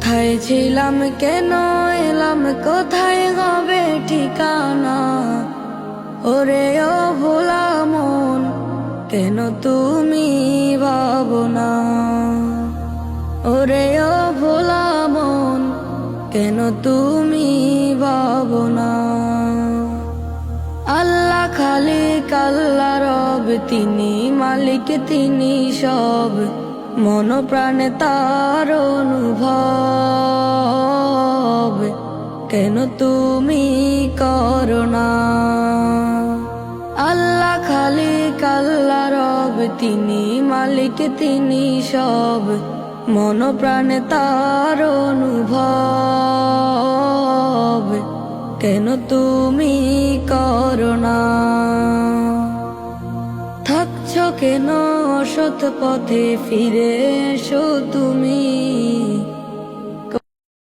কোথায় ছিলাম, কেন এলাম, কোথায় হবে ঠিকানা? ওরে ও ভোলা মন, কেন তুমি ভাবনা ওরে ও ভোলা মন, কেন তুমি ভাবনা আল্লাহ খালিক, আল্লাহ রব, তিনি মালিক, তিনি সব। মন প্রাণে তার অনুভব। কেন তুমি করোনা আল্লাহ খালি কাল্লা রব, তিনি মালিক, তিনি সব। মন প্রাণে তার অনুভব। কেন তুমি করোনা কেন সৎ পথে ফিরে এসো তুমি।